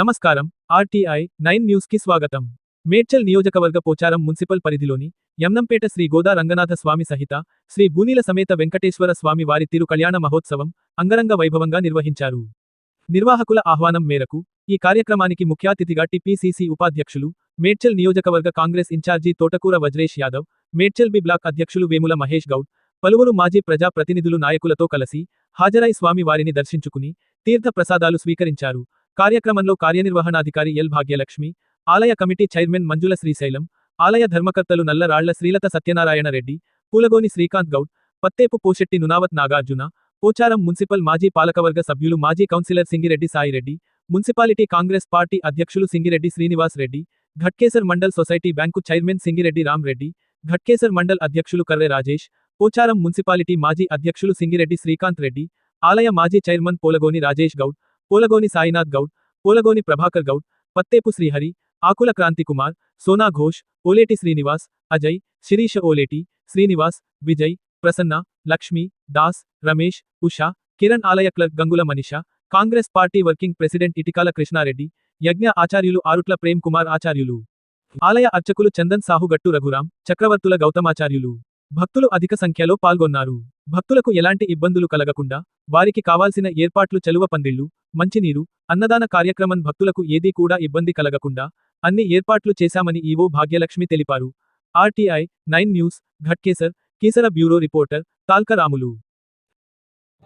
నమస్కారం. RTI nine న్యూస్కి స్వాగతం. మేడ్చల్ నియోజకవర్గ పోచారం మున్సిపల్ పరిధిలోని యమ్నంపేట శ్రీ గోదా రంగనాథ స్వామి సహిత శ్రీ భూనీల సమేత వెంకటేశ్వర స్వామి వారి తిరు కళ్యాణ మహోత్సవం అంగరంగ వైభవంగా నిర్వహించారు. నిర్వాహకుల ఆహ్వానం మేరకు ఈ కార్యక్రమానికి ముఖ్యాతిథిగా టిపిసిసి ఉపాధ్యక్షులు మేడ్చల్ నియోజకవర్గ Congress incharge Thotakura Vajresh Yadav Medchal B block అధ్యక్షులు వేముల మహేష్ గౌడ్ పలువురు మాజీ ప్రజా ప్రతినిధులు నాయకులతో కలిసి హాజరై స్వామి వారిని దర్శించుకుని తీర్థ ప్రసాదాలు స్వీకరించారు. కార్యక్రమంలో కార్యనిర్వహణాధికారి ఎల్ భాగ్యలక్ష్మి ఆలయ కమిటీ చైర్మన్ మంజుల శ్రీశైలం ఆలయ ధర్మకర్తలు నల్లరాళ్ళ శ్రీలత సత్యనారాయణ రెడ్డి పూలగోని శ్రీకాంత్ గౌడ్ పత్తేపు పోషెట్టి నునావత్ నాగార్జున పోచారం మున్సిపల్ మాజీ పాలకవర్గ సభ్యులు మాజీ councillor Singireddy Saireddy municipality Congress party అధ్యక్షులు Singireddy Srinivas Reddy Ghatkesar mandal society bank chairman Singireddy Ramreddy Ghatkesar mandal అధ్యక్షులు కర్రె రాజేష్ పోచారం మున్సిపాలిటీ మాజీ అధ్యక్షులు సింగిరెడ్డి శ్రీకాంత్ రెడ్డి ఆలయ మాజీ చైర్మన్ పోలగోని రాజేష్ గౌడ్ పోలగోని సాయినాథ్ గౌడ్ పోలగోని ప్రభాకర్ గౌడ్ పత్తేపు శ్రీహరి ఆకుల క్రాంతి కుమార్ సోనా ఘోష్ ఓలేటి శ్రీనివాస్ అజయ్ శిరీష ఓలేటి శ్రీనివాస్ విజయ్ ప్రసన్న లక్ష్మి దాస్ రమేష్ ఉషా కిరణ్ ఆలయ clerk Gangula Manisha Congress party working president Itikala Krishnareddy Yagna Acharyulu Arutla Prem Kumar ఆచార్యులు. ఆలయ అర్చకులు చందన్ సాహుగట్టు రఘురాం చక్రవర్తుల గౌతమాచార్యులు. భక్తులు అధిక సంఖ్యలో పాల్గొన్నారు. భక్తులకు ఎలాంటి ఇబ్బందులు కలగకుండా వారికి కావాల్సిన ఏర్పాట్లు చలువ పందిళ్ళు మంచినీరు అన్నదాన కార్యక్రమం భక్తులకు ఏదీ కూడా ఇబ్బంది కలగకుండా అన్ని ఏర్పాట్లు చేశామని ఈవో భాగ్యలక్ష్మి తెలిపారు. RTI nine news Ghatkesar Keesara bureau reporter Talka Ramulu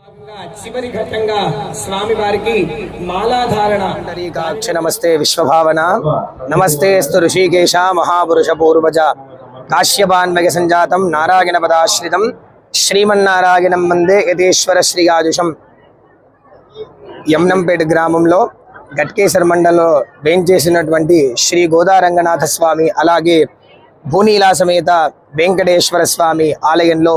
భాగంగా చివరి ఘట్టంగా స్వామి వారికి మాలాధారణ పుండరీకాక్ష నమస్తే విశ్వభావన. నమస్తే స్తు ఋషికేశ మహాపురుష పూర్వజ. కాశ్యపాన్మయ సంజాతం నారాయణ పదాశ్రితం శ్రీమన్నారాయణం వందే యతీశ్వర శ్రీయాజుషం యమ్నంపేట గ్రామంలో గట్కేశ్వర మండలంలో వేంచేసినటువంటి శ్రీ గోదారంగనాథ స్వామి అలాగే భూనీలా సమేత వెంకటేశ్వర స్వామి ఆలయంలో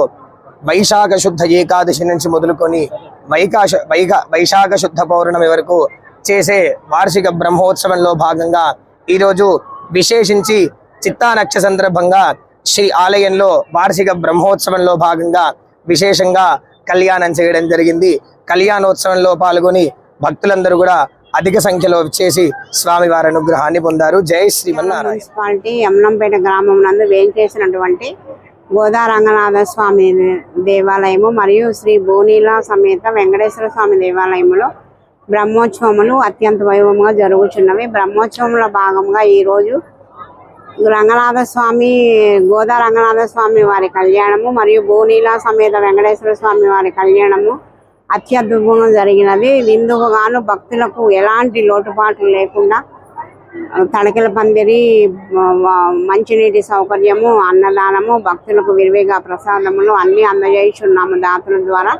వైశాఖ శుద్ధ ఏకాదశి నుంచి మొదలుకొని వైకాశ వైక వైశాఖ శుద్ధ పౌర్ణమి వరకు చేసే వార్షిక బ్రహ్మోత్సవంలో భాగంగా ఈరోజు విశేషించి చిత్తా నక్ష సందర్భంగా శ్రీ ఆలయంలో వార్షిక బ్రహ్మోత్సవంలో భాగంగా విశేషంగా కళ్యాణం చేయడం జరిగింది. కళ్యాణోత్సవంలో పాల్గొని భక్తులందరూ కూడా అధిక సంఖ్యలో వచ్చేసి స్వామివారి అనుగ్రహాన్ని పొందారు. జై శ్రీమన్నారాయణ. మున్సిపాలిటీ యమ్నంపేట గ్రామం నందు వేయించేసినటువంటి గోదా రంగనాథ స్వామి దేవాలయము మరియు శ్రీ భూనీల సమేత వెంకటేశ్వర స్వామి దేవాలయములో బ్రహ్మోత్సవములు అత్యంత వైభవంగా జరుగుతున్నవి బ్రహ్మోత్సవంలో భాగంగా ఈరోజు రంగనాథ స్వామి గోదా రంగనాథ స్వామి వారి కళ్యాణము మరియు భూనీల సమేత వెంకటేశ్వర స్వామి వారి కళ్యాణము అత్యద్భుతంగా జరిగినది. ఇందుకు గాను భక్తులకు ఎలాంటి లోటుపాట్లు లేకుండా తడకల పందిరి మంచినీటి సౌకర్యము అన్నదానము భక్తులకు విరివిగా ప్రసాదములు అన్నీ అందజేస్తున్నాము దాతల ద్వారా.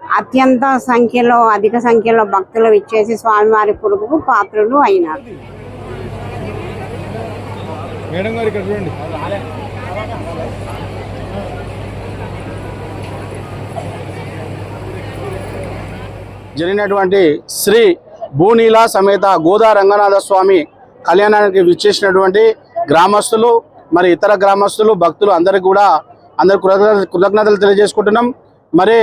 అత్యంత సంఖ్యలో అధిక సంఖ్యలో భక్తులు ఇచ్చేసి స్వామివారి పురుగుకు పాత్రలు అయినారు. మేడం గారు ఇక్కడ చూడండి. జరిగినటువంటి శ్రీ భూనీల సమేత గోదా రంగనాథ స్వామి కళ్యాణానికి విచ్చేసినటువంటి గ్రామస్తులు మరి ఇతర గ్రామస్తులు భక్తులు అందరికి కూడా అందరు కృతజ్ఞతలు తెలియజేసుకుంటున్నాం. మరి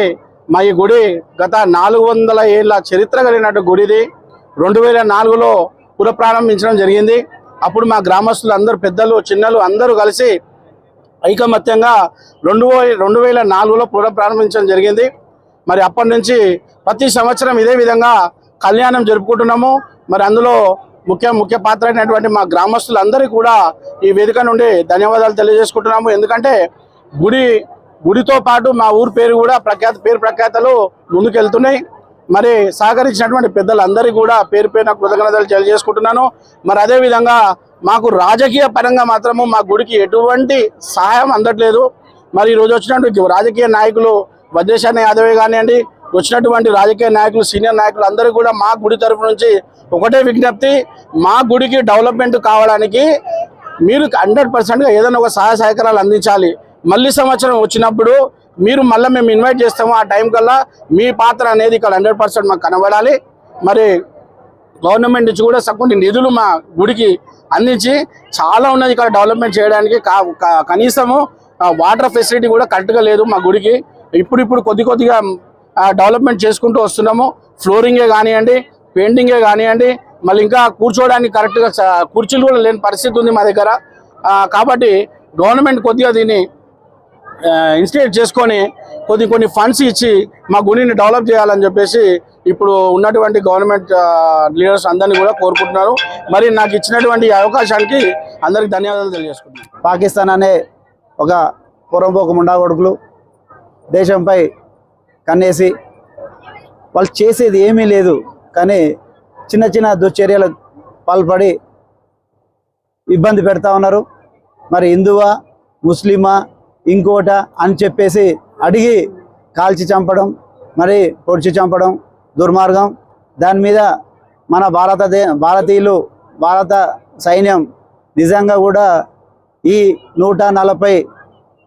మా ఈ గుడి గత నాలుగు వందల ఏళ్ళ చరిత్ర కలిగినట్టు గుడిది. రెండు వేల నాలుగులో పునఃప్రారంభించడం జరిగింది. అప్పుడు మా గ్రామస్తులు అందరూ పెద్దలు చిన్నలు అందరూ కలిసి ఐకమత్యంగా రెండు రెండు వేల నాలుగులో పునఃప్రారంభించడం జరిగింది. మరి అప్పటి నుంచి ప్రతి సంవత్సరం ఇదే విధంగా కళ్యాణం జరుపుకుంటున్నాము. మరి అందులో ముఖ్య ముఖ్య పాత్ర అయినటువంటి మా గ్రామస్తులందరికీ కూడా ఈ వేదిక నుండి ధన్యవాదాలు తెలియజేసుకుంటున్నాము. ఎందుకంటే గుడి గుడితో పాటు మా ఊరు పేరు కూడా ప్రఖ్యాత పేరు ప్రఖ్యాతలు ముందుకెళ్తున్నాయి. మరి సహకరించినటువంటి పెద్దలందరికీ కూడా పేరు పైన కృతజ్ఞతలు తెలియజేసుకుంటున్నాను. మరి అదే విధంగా మాకు రాజకీయ పరంగా మాత్రము మా గుడికి ఎటువంటి సహాయం అందట్లేదు. మరి ఈరోజు వచ్చినటువంటి రాజకీయ నాయకులు వజ్రేశాన్ని యాదవే కానివ్వండి వచ్చినటువంటి రాజకీయ నాయకులు సీనియర్ నాయకులు అందరూ కూడా మా గుడి తరపు నుంచి ఒకటే విజ్ఞప్తి మా గుడికి డెవలప్మెంట్ కావడానికి మీరు హండ్రెడ్ పర్సెంట్గా ఏదైనా ఒక సహాయ సహకారాలు అందించాలి. మళ్ళీ సంవత్సరం వచ్చినప్పుడు మీరు మళ్ళీ మేము ఇన్వైట్ చేస్తాము. ఆ టైం కల్లా మీ పాత్ర అనేది ఇక్కడ హండ్రెడ్ పర్సెంట్ మాకు కనబడాలి. మరి గవర్నమెంట్ నుంచి కూడా కొన్ని నిధులు మా గుడికి అందించి చాలా ఉన్నది ఇక్కడ డెవలప్మెంట్ చేయడానికి. కా- కనీసము వాటర్ ఫెసిలిటీ కూడా కరెక్ట్గా లేదు మా గుడికి. ఇప్పుడు ఇప్పుడు కొద్ది కొద్దిగా డెవలప్మెంట్ చేసుకుంటూ వస్తున్నాము. ఫ్లోరింగే కానివ్వండి పెయింటింగే కానివ్వండి మళ్ళీ ఇంకా కూర్చోవడానికి కరెక్ట్గా కుర్చీలు కూడా లేని పరిస్థితి ఉంది మా దగ్గర. కాబట్టి గవర్నమెంట్ కొద్దిగా దీన్ని ఇన్స్టిట్యూట్ చేసుకొని కొద్ది కొన్ని ఫండ్స్ ఇచ్చి మా గుడిని డెవలప్ చేయాలని చెప్పేసి ఇప్పుడు ఉన్నటువంటి గవర్నమెంట్ లీడర్స్ అందరినీ కూడా కోరుకుంటున్నారు. మరి నాకు ఇచ్చినటువంటి అవకాశానికి అందరికి ధన్యవాదాలు తెలియజేసుకుంటున్నాను. పాకిస్తాన్ అనే ఒక పొరంపోకు ముండా కొడుకులు దేశంపై కన్నేసి వాళ్ళు చేసేది ఏమీ లేదు కానీ చిన్న చిన్న దుశ్చర్యలకు పాల్పడి ఇబ్బంది పెడతా ఉన్నారు. మరి హిందువా ముస్లిమా ఇంకోట అని చెప్పేసి అడిగి కాల్చి చంపడం మరి పొడిచి చంపడం దుర్మార్గం. దాని మీద మన భారతదే భారతీయులు భారత సైన్యం నిజంగా కూడా ఈ నూట నలభై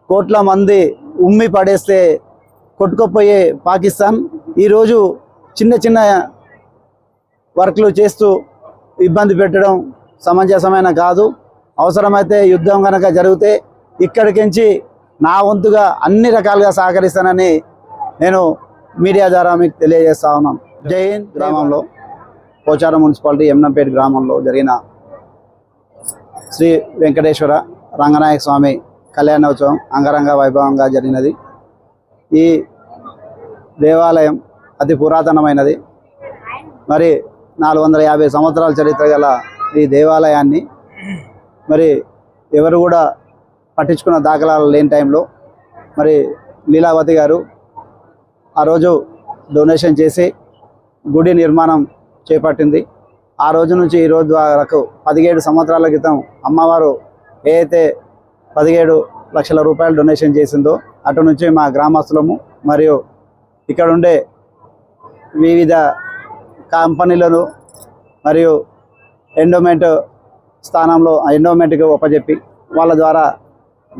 కోట్ల మంది ఉమ్మి పడేస్తే కొట్టుకుపోయే పాకిస్తాన్ ఈరోజు చిన్న చిన్న వర్క్లు చేస్తూ ఇబ్బంది పెట్టడం సమంజసమైన కాదు. అవసరమైతే యుద్ధం కనుక జరిగితే ఇక్కడికించి నా వంతుగా అన్ని రకాలుగా సహకరిస్తానని నేను మీడియా ద్వారా మీకు తెలియజేస్తా ఉన్నాను. జైన్ గ్రామంలో పోచారం మున్సిపాలిటీ ఎమ్నంపేట గ్రామంలో జరిగిన శ్రీ వెంకటేశ్వర రంగనాయక స్వామి కళ్యాణోత్సవం అంగరంగ వైభవంగా జరిగినది. ఈ దేవాలయం అతి పురాతనమైనది. మరి నాలుగు వందల యాభై సంవత్సరాల చరిత్ర గల ఈ దేవాలయాన్ని మరి ఎవరు కూడా పట్టించుకున్న దాఖలాలు లేని టైంలో మరి లీలావతి గారు ఆ రోజు డొనేషన్ చేసి గుడి నిర్మాణం చేపట్టింది. ఆ రోజు నుంచి ఈ రోజు వరకు పదిహేడు సంవత్సరాల క్రితం అమ్మవారు ఏ అయితే పదిహేడు లక్షల రూపాయలు డొనేషన్ చేసిందో అటు నుంచి మా గ్రామస్తులము మరియు ఇక్కడ ఉండే వివిధ కంపెనీలను మరియు ఎండోమెంట్ స్థానంలో ఎండోమెంట్కి ఒప్పజెప్పి వాళ్ళ ద్వారా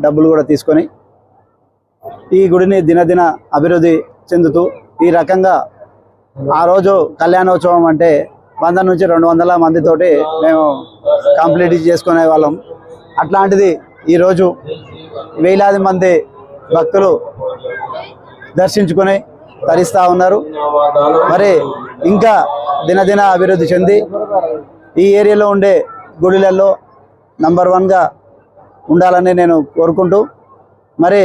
డబ్బులు కూడా తీసుకొని ఈ గుడిని దినదిన అభివృద్ధి చెందుతూ ఈ రకంగా ఆ రోజు కళ్యాణోత్సవం అంటే వంద నుంచి రెండు వందల మందితోటి మేము కంప్లీట్ చేసుకునే వాళ్ళం. అట్లాంటిది ఈరోజు వేలాది మంది భక్తులు దర్శించుకొని తరిస్తూ ఉన్నారు. మరి ఇంకా దినదిన అభివృద్ధి చెంది ఈ ఏరియాలో ఉండే గుడిలలో నంబర్ వన్గా ఉండాలని నేను కోరుకుంటూ మరి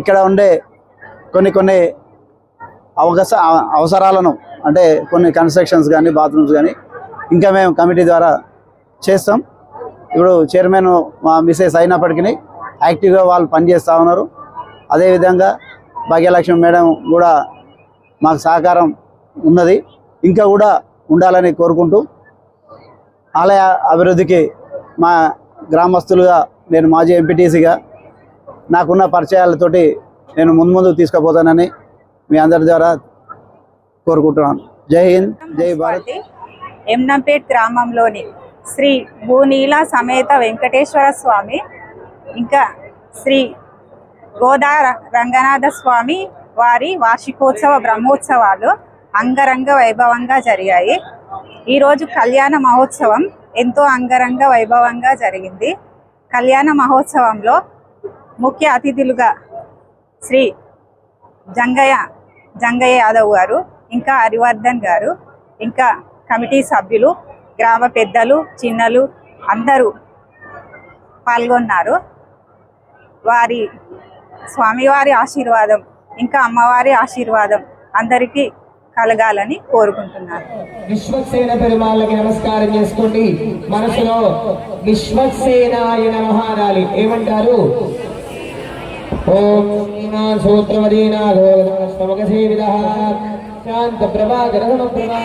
ఇక్కడ ఉండే కొన్ని కొన్ని అవకాశ అవసరాలను అంటే కొన్ని కన్స్ట్రక్షన్స్ కానీ బాత్రూమ్స్ కానీ ఇంకా మేము కమిటీ ద్వారా చేస్తాం. ఇప్పుడు చైర్మన్ మా మిస్సెస్ అయినప్పటికీ యాక్టివ్గా వాళ్ళు పనిచేస్తూ ఉన్నారు. అదేవిధంగా భాగ్యలక్ష్మి మేడం కూడా మాకు సహకారం ఉన్నది. ఇంకా కూడా ఉండాలని కోరుకుంటూ ఆలయ అభివృద్ధికి మా గ్రామస్తులుగా నేను మాజీ ఎంపీటీసీగా నాకున్న పరిచయాలతోటి నేను ముందు ముందు తీసుకుపోతానని మీ అందరి ద్వారా కోరుకుంటున్నాను. జై హింద్ జై భారత్. ఎమ్నంపేట్ గ్రామంలోని శ్రీ భూనీల సమేత వెంకటేశ్వర స్వామి ఇంకా శ్రీ గోదా రంగనాథ స్వామి వారి వార్షికోత్సవ బ్రహ్మోత్సవాలు అంగరంగ వైభవంగా జరిగాయి. ఈరోజు కళ్యాణ మహోత్సవం. ఎంతో అంగరంగ వైభవంగా జరిగింది. కళ్యాణ మహోత్సవంలో ముఖ్య అతిథులుగా శ్రీ జంగయ్య జంగయ్య యాదవ్ గారు ఇంకా హరివర్ధన్ గారు ఇంకా కమిటీ సభ్యులు గ్రామ పెద్దలు చిన్నలు అందరూ పాల్గొన్నారు. వారి స్వామివారి ఆశీర్వాదం ఇంకా అమ్మవారి ఆశీర్వాదం అందరికీ కలగాలని కోరుకుంటున్నారు. విశ్వక్సేన పెరుమాళ్ళకి నమస్కారం చేసుకోండి. మనసులో విశ్వక్సేనాయ నమః అనాలి. ఏమంటారు? ఓం శ్రీమాన్ సూత్రవదీనాథో సమగసేవిద శాంత ప్రభాకర ప్రభా